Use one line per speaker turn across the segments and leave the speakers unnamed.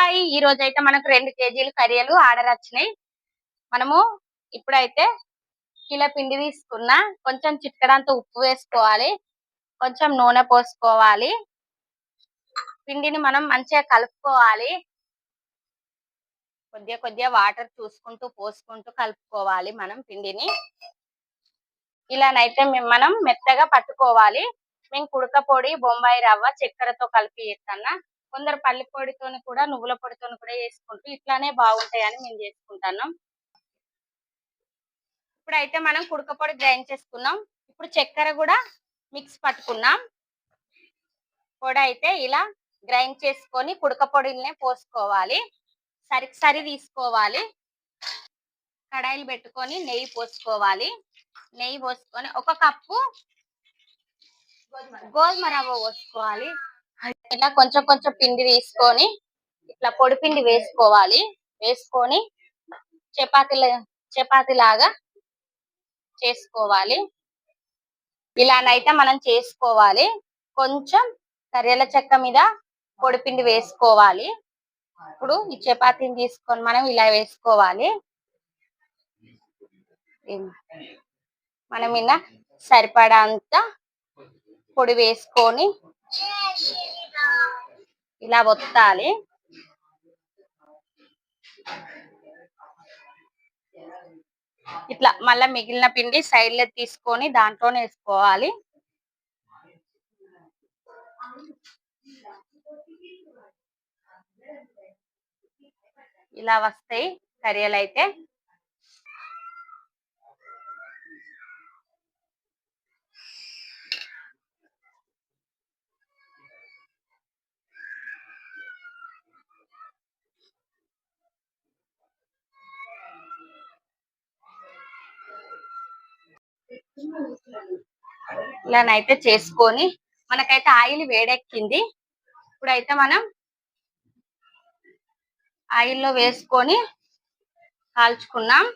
Hi ఈ రోజు అయితే మనకు రెండు కేజీలు కరియలు ఆర్డర్ వచ్చినాయి. మనము ఇప్పుడైతే కిలో పిండి తీసుకున్నా కొంచెం చిట్కడంత ఉప్పు వేసుకోవాలి. కొంచెం నూనె పోసుకోవాలి. పిండిని మనం మంచిగా కలుపుకోవాలి. కొద్దిగా కొద్దిగా వాటర్ చూసుకుంటూ పోసుకుంటూ కలుపుకోవాలి మనం పిండిని. ఇలానైతే మేము మనం మెత్తగా పట్టుకోవాలి. మేము కుడక పొడి బొంబాయి రవ్వ చక్కెరతో కలిపి చేస్తాను కొందరు పల్లి పొడితో కూడా నువ్వుల పొడితో కూడా చేసుకుంటూ ఇట్లానే బాగుంటాయని మేము చేసుకుంటున్నాం. ఇప్పుడైతే మనం కుడకపొడి గ్రైండ్ చేసుకున్నాం. ఇప్పుడు చక్కెర కూడా మిక్స్ పట్టుకున్నాం. పొడి అయితే ఇలా గ్రైండ్ చేసుకొని కుడకపొడినే పోసుకోవాలి. సరికి సరి తీసుకోవాలి. కడాయిలు పెట్టుకొని నెయ్యి పోసుకోవాలి. నెయ్యి పోసుకొని ఒక కప్పు గోధుమ రవ్వ పోసుకోవాలి. ఇలా కొంచెం కొంచెం పిండి తీసుకొని ఇట్లా పొడి పిండి వేసుకోవాలి. వేసుకొని చపాతి చపాతీ లాగా చేసుకోవాలి. ఇలానైతే మనం చేసుకోవాలి. కొంచెం కర్రెల చెక్క మీద పొడి పిండి వేసుకోవాలి. ఇప్పుడు ఈ చపాతీని తీసుకొని మనం ఇలా వేసుకోవాలి. మనం ఇలా సరిపడా అంత పొడి వేసుకొని ఇలా ఒత్తాలి. ఇట్లా మళ్ళా మిగిలిన పిండి సైడ్లో తీసుకొని దాంట్లోనే వేసుకోవాలి. ఇలా వస్తాయి కర్రీలు అయితే. ఇలానైతే చేసుకొని మనకైతే ఆయిల్ వేడెక్కింది. ఇప్పుడైతే మనం ఆయిల్లో వేసుకొని కాల్చుకున్నాం.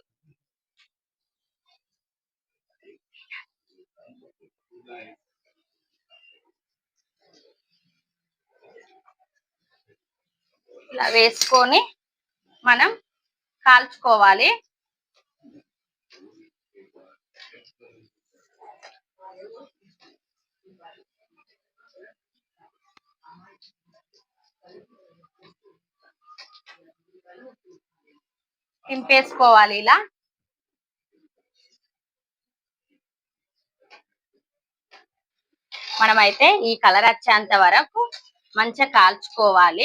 ఇలా వేసుకొని మనం కాల్చుకోవాలి. తింపేసుకోవాలి ఇలా. మనమైతే ఈ కలర్ వచ్చేంత వరకు మంచిగా కాల్చుకోవాలి.